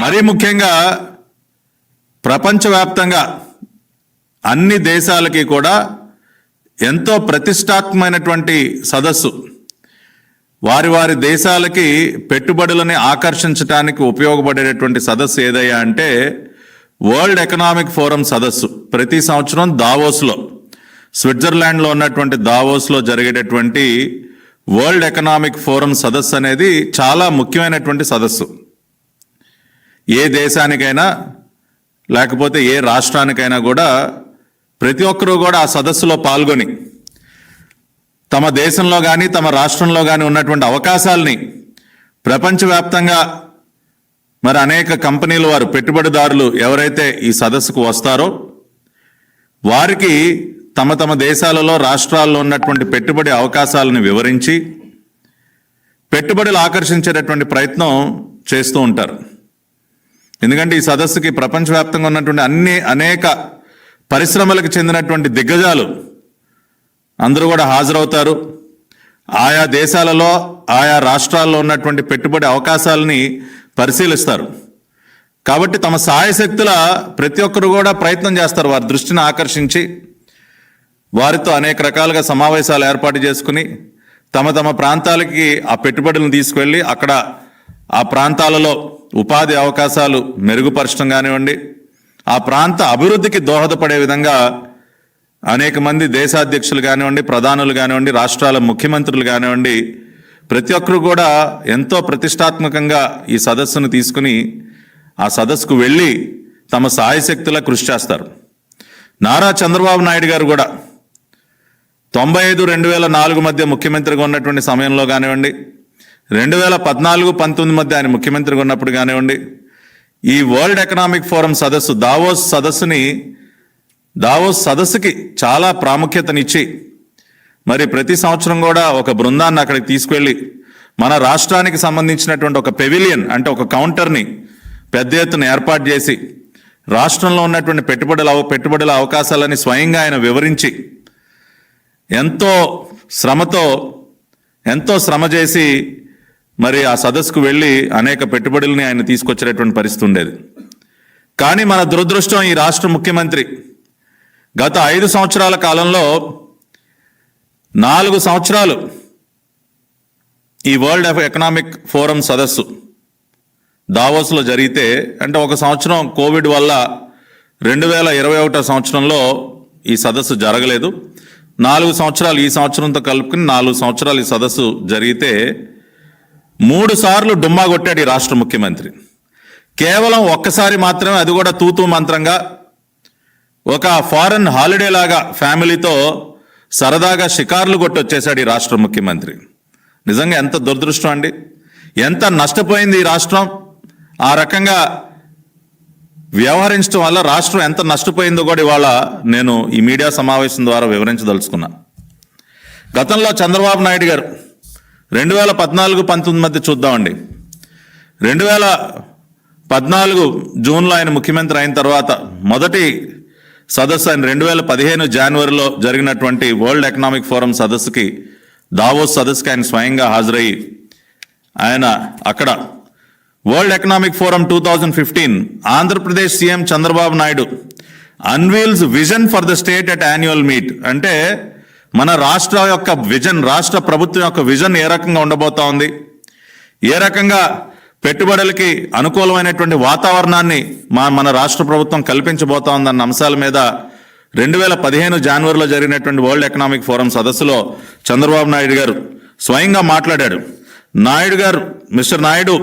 మరీ ముఖ్యంగా ప్రపంచవ్యాప్తంగా అన్ని దేశాలకి కూడా ఎంతో ప్రతిష్టాత్మకమైనటువంటి సదస్సు. వారి వారి దేశాలకి పెట్టుబడులని ఆకర్షించడానికి ఉపయోగపడేటటువంటి సదస్సు ఏదయ్యా అంటే వరల్డ్ ఎకనామిక్ ఫోరం సదస్సు. ప్రతి సంవత్సరం దావోస్లో స్విట్జర్లాండ్లో ఉన్నటువంటి దావోస్లో జరిగేటటువంటి వరల్డ్ ఎకనామిక్ ఫోరం సదస్సు అనేది చాలా ముఖ్యమైనటువంటి సదస్సు. ఏ దేశానికైనా లేకపోతే ఏ రాష్ట్రానికైనా కూడా ప్రతి ఒక్కరూ కూడా ఆ సదస్సులో పాల్గొని తమ దేశంలో కానీ తమ రాష్ట్రంలో కానీ ఉన్నటువంటి అవకాశాలని ప్రపంచవ్యాప్తంగా మరి అనేక కంపెనీల వారు పెట్టుబడిదారులు ఎవరైతే ఈ సదస్సుకు వస్తారో వారికి తమ తమ దేశాలలో రాష్ట్రాల్లో ఉన్నటువంటి పెట్టుబడి అవకాశాలను వివరించి పెట్టుబడులు ఆకర్షించేటటువంటి ప్రయత్నం చేస్తూ ఉంటారు. ఎందుకంటే ఈ సదస్సుకి ప్రపంచవ్యాప్తంగా ఉన్నటువంటి అన్ని అనేక పరిశ్రమలకు చెందినటువంటి దిగ్గజాలు అందరూ కూడా హాజరవుతారు. ఆయా దేశాలలో ఆయా రాష్ట్రాల్లో ఉన్నటువంటి పెట్టుబడి అవకాశాలని పరిశీలిస్తారు. కాబట్టి తమ సాయశక్తుల ప్రతి ఒక్కరు కూడా ప్రయత్నం చేస్తారు వారి దృష్టిని ఆకర్షించి వారితో అనేక రకాలుగా సమావేశాలు ఏర్పాటు చేసుకుని తమ తమ ప్రాంతాలకి ఆ పెట్టుబడులను తీసుకువెళ్ళి అక్కడ ఆ ప్రాంతాలలో ఉపాధి అవకాశాలు మెరుగుపరచడం కానివ్వండి ఆ ప్రాంత అభివృద్ధికి దోహదపడే విధంగా అనేక మంది దేశాధ్యక్షులు కానివ్వండి ప్రధానులు కానివ్వండి రాష్ట్రాల ముఖ్యమంత్రులు కానివ్వండి ప్రతి ఒక్కరు కూడా ఎంతో ప్రతిష్టాత్మకంగా ఈ సదస్సును తీసుకుని ఆ సదస్సుకు వెళ్ళి తమ సాయశక్తులా కృషి చేస్తారు. నారా చంద్రబాబు నాయుడు గారు కూడా తొంభై ఐదు రెండు వేల నాలుగు మధ్య ముఖ్యమంత్రిగా ఉన్నటువంటి సమయంలో కానివ్వండి రెండు వేల పద్నాలుగు పంతొమ్మిది మధ్య ఆయన ముఖ్యమంత్రిగా ఉన్నప్పుడు కానివ్వండి ఈ వరల్డ్ ఎకనామిక్ ఫోరం సదస్సు దావోస్ సదస్సుని దావోస్ సదస్సుకి చాలా ప్రాముఖ్యతనిచ్చి మరి ప్రతి సంవత్సరం కూడా ఒక బృందాన్ని అక్కడికి తీసుకెళ్ళి మన రాష్ట్రానికి సంబంధించినటువంటి ఒక పెవిలియన్ అంటే ఒక కౌంటర్ని పెద్ద ఎత్తున ఏర్పాటు చేసి రాష్ట్రంలో ఉన్నటువంటి పెట్టుబడుల పెట్టుబడుల అవకాశాలని స్వయంగా ఆయన వివరించి ఎంతో శ్రమతో ఎంతో శ్రమ చేసి మరి ఆ సదస్సుకు వెళ్ళి అనేక పెట్టుబడుల్ని ఆయన తీసుకొచ్చేటటువంటి పరిస్థితి ఉండేది. కానీ మన దురదృష్టం ఈ రాష్ట్ర ముఖ్యమంత్రి గత ఐదు సంవత్సరాల కాలంలో నాలుగు సంవత్సరాలు ఈ వరల్డ్ ఎఫ్ ఎకనామిక్ ఫోరం సదస్సు దావోస్లో జరిగితే అంటే ఒక సంవత్సరం కోవిడ్ వల్ల రెండు వేల ఇరవై ఒకటో సంవత్సరంలో ఈ సదస్సు జరగలేదు. నాలుగు సంవత్సరాలు ఈ సంవత్సరంతో కలుపుకుని నాలుగు సంవత్సరాలు ఈ సదస్సు జరిగితే మూడు సార్లు డుమ్మా కొట్టాడు ఈ రాష్ట్ర ముఖ్యమంత్రి. కేవలం ఒక్కసారి మాత్రమే అది కూడా తూతూ మంత్రంగా ఒక ఫారెన్ హాలిడే లాగా ఫ్యామిలీతో సరదాగా షికార్లు కొట్టొచ్చేశాడు ఈ రాష్ట్ర ముఖ్యమంత్రి. నిజంగా ఎంత దురదృష్టం అండి. ఎంత నష్టపోయింది ఈ రాష్ట్రం. ఆ రకంగా వ్యవహరించడం వల్ల రాష్ట్రం ఎంత నష్టపోయిందో కూడా ఇవాళ నేను ఈ మీడియా సమావేశం ద్వారా వివరించదలుచుకున్నా. గతంలో చంద్రబాబు నాయుడు గారు రెండు వేల పద్నాలుగు పంతొమ్మిది మధ్య చూద్దామండి. రెండు వేల పద్నాలుగు జూన్లో ఆయన ముఖ్యమంత్రి అయిన తర్వాత మొదటి సదస్సు ఆయన రెండు వేల పదిహేను జనవరిలో జరిగినటువంటి వరల్డ్ ఎకనామిక్ ఫోరం సదస్సుకి దావోస్ సదస్సుకి ఆయన స్వయంగా హాజరయ్యి ఆయన అక్కడ world economic forum two thousand fifteen Andhra Pradesh CM Chandrababu Naidu unveils vision for the state at annual meet అంటే మన రాష్ట్ర యొక్క విజన్ రాష్ట్ర ప్రభుత్వం యొక్క విజన్ ఏ రకంగా ఉండబోతా ఉంది? ఏ రకంగా పెట్టుబడులకి అనుకూలమైనటువంటి వాతావరణాన్ని మా మన రాష్ట్ర ప్రభుత్వం కల్పించబోతా ఉందన్న అంశాల మీద రెండు వేల పదిహేను జనవరిలో జరిగినటువంటి వరల్డ్ ఎకనామిక్ ఫోరం సదస్సులో చంద్రబాబు నాయుడు గారు స్వయంగా మాట్లాడాడు. నాయుడు గారు mister Naidu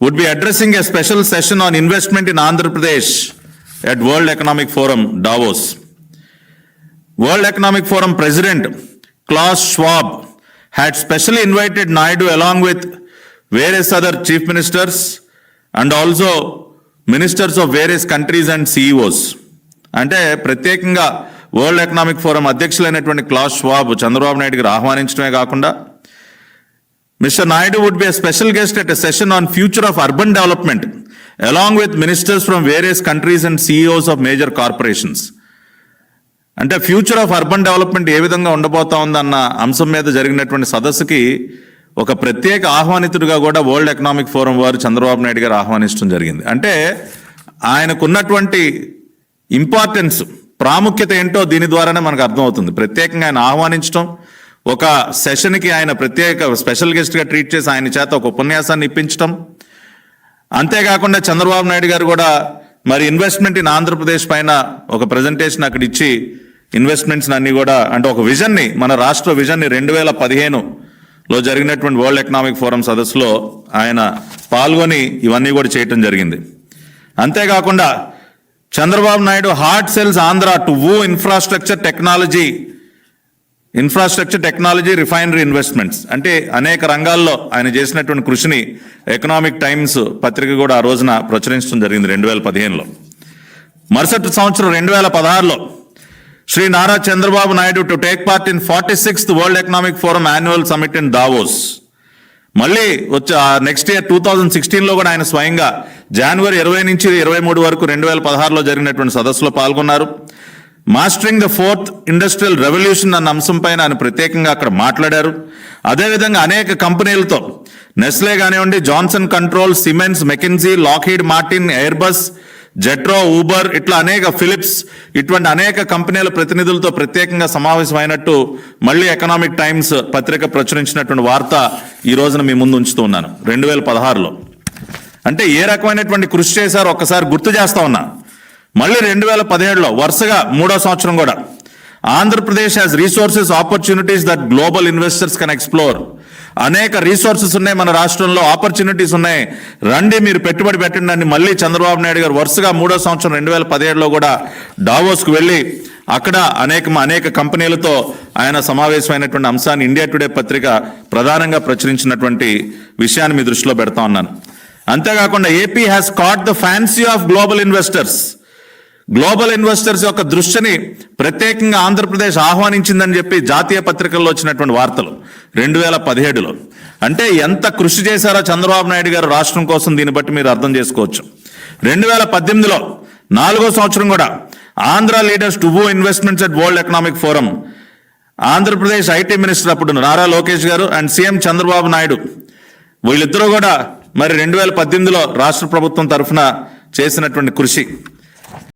would be addressing a special session on investment in Andhra Pradesh at world economic forum Davos world economic forum president Klaus Schwab had specially invited Naidu along with various other chief ministers and also ministers of various countries and CEOs అంటే ప్రత్యేకంగా world economic forum అధ్యక్షులైనటువంటి Klaus Schwab Chandrababu నాయుడుకి ఆహ్వానించడమే కాకుండా mister Naidu would be a special guest at session on future of urban development along with ministers from various countries and CEOs of major corporations అంటే future of urban development ఏ విధంగా ఉండబోతా ఉందన్న అంశం మీద జరిగినటువంటి సదస్సుకి ఒక ప్రత్యేక ఆహ్వానితుడిగా కూడా వరల్డ్ ఎకనామిక్ ఫోరం వారు చంద్రబాబు నాయుడు గారు ఆహ్వానించడం జరిగింది. అంటే ఆయనకున్నటువంటి ఇంపార్టెన్స్ ప్రాముఖ్యత ఏంటో దీని ద్వారానే మనకు అర్థమవుతుంది. ప్రత్యేకంగా ఆయన ఆహ్వానించడం ఒక సెషన్కి ఆయన ప్రత్యేక స్పెషల్ గెస్ట్గా ట్రీట్ చేసి ఆయన చేత ఒక ఉపన్యాసాన్ని ఇప్పించడం. అంతేకాకుండా చంద్రబాబు నాయుడు గారు కూడా మరి ఇన్వెస్ట్మెంట్ ఇన్ ఆంధ్రప్రదేశ్ పైన ఒక ప్రజెంటేషన్ అక్కడ ఇచ్చి ఇన్వెస్ట్మెంట్స్ అన్ని కూడా అంటే ఒక విజన్ని మన రాష్ట్ర విజన్ని రెండు వేల పదిహేనులో జరిగినటువంటి వరల్డ్ ఎకనామిక్ ఫోరం సదస్సులో ఆయన పాల్గొని ఇవన్నీ కూడా చేయటం జరిగింది. అంతేకాకుండా Chandrababu Naidu hard sells Andhra to woo infrastructure technology infrastructure technology refinery investments. అంటే అనేక రంగాల్లో ఆయన చేసినటువంటి కృషిని ఎకనామిక్ టైమ్స్ పత్రిక కూడా ఆ రోజున ప్రచురించడం జరిగింది రెండు వేల పదిహేనులో. మరుసటి సంవత్సరం రెండు వేల పదహారులో Shri Nara Chandrababu Naidu to take part in forty sixth world economic forum annual summit in Davos మళ్ళీ వచ్చే నెక్స్ట్ ఇయర్ టూ థౌజండ్ సిక్స్టీన్లో కూడా ఆయన స్వయంగా జనవరి ఇరవై నుంచి ఇరవై మూడు వరకు రెండు వేల పదహారులో జరిగినటువంటి సదస్సులో పాల్గొన్నారు. Mastering the fourth industrial revolution అన్న అంశంపైన ఆయన ప్రత్యేకంగా అక్కడ మాట్లాడారు. అదేవిధంగా అనేక కంపెనీలతో నెస్లే కానివ్వండి Johnson control Siemens McKinsey Lockheed Martin Airbus JETRO Uber ఇట్లా అనేక ఫిలిప్స్ ఇటువంటి అనేక కంపెనీల ప్రతినిధులతో ప్రత్యేకంగా సమావేశమైనట్టు మళ్ళీ ఎకనామిక్ టైమ్స్ పత్రిక ప్రచురించినటువంటి వార్త ఈ రోజున మీ ముందు ఉంచుతూ ఉన్నాను. రెండు వేల పదహారులో. అంటే ఏ రకమైనటువంటి కృషి చేశారో ఒక్కసారి గుర్తు చేస్తా ఉన్నా. మళ్ళీ రెండు వేల పదిహేడులో వరుసగా మూడో సంవత్సరం కూడా. Andhra Pradesh has resources opportunities that global investors can explore అనేక రీసోర్సెస్ ఉన్నాయి మన రాష్ట్రంలో ఆపర్చునిటీస్ ఉన్నాయి. రండి మీరు పెట్టుబడి పెట్టండి అని మళ్ళీ చంద్రబాబు నాయుడు గారు వరుసగా మూడో సంవత్సరం రెండు వేల పదిహేడులో కూడా డావోస్కు వెళ్ళి అక్కడ అనేక అనేక కంపెనీలతో ఆయన సమావేశమైనటువంటి అంశాన్ని ఇండియా టుడే పత్రిక ప్రధానంగా ప్రచురించినటువంటి విషయాన్ని మీ దృష్టిలో పెడతా ఉన్నాను. అంతేకాకుండా AP has caught the fancy of global investors global investors యొక్క దృష్టిని ప్రత్యేకంగా ఆంధ్రప్రదేశ్ ఆహ్వానించిందని చెప్పి జాతీయ పత్రికల్లో వచ్చినటువంటి వార్తలు రెండు వేల పదిహేడులో అంటే ఎంత కృషి చేశారో చంద్రబాబు నాయుడు గారు రాష్ట్రం కోసం దీన్ని బట్టి మీరు అర్థం చేసుకోవచ్చు. రెండు వేల పద్దెనిమిదిలో నాలుగో సంవత్సరం కూడా Andhra leaders to investments at world economic forum Andhra Pradesh IT minister అప్పుడు నారా లోకేష్ గారు అండ్ సీఎం చంద్రబాబు నాయుడు. వీళ్ళిద్దరూ కూడా మరి రెండు వేల పద్దెనిమిదిలో రాష్ట్ర ప్రభుత్వం తరఫున చేసినటువంటి కృషి.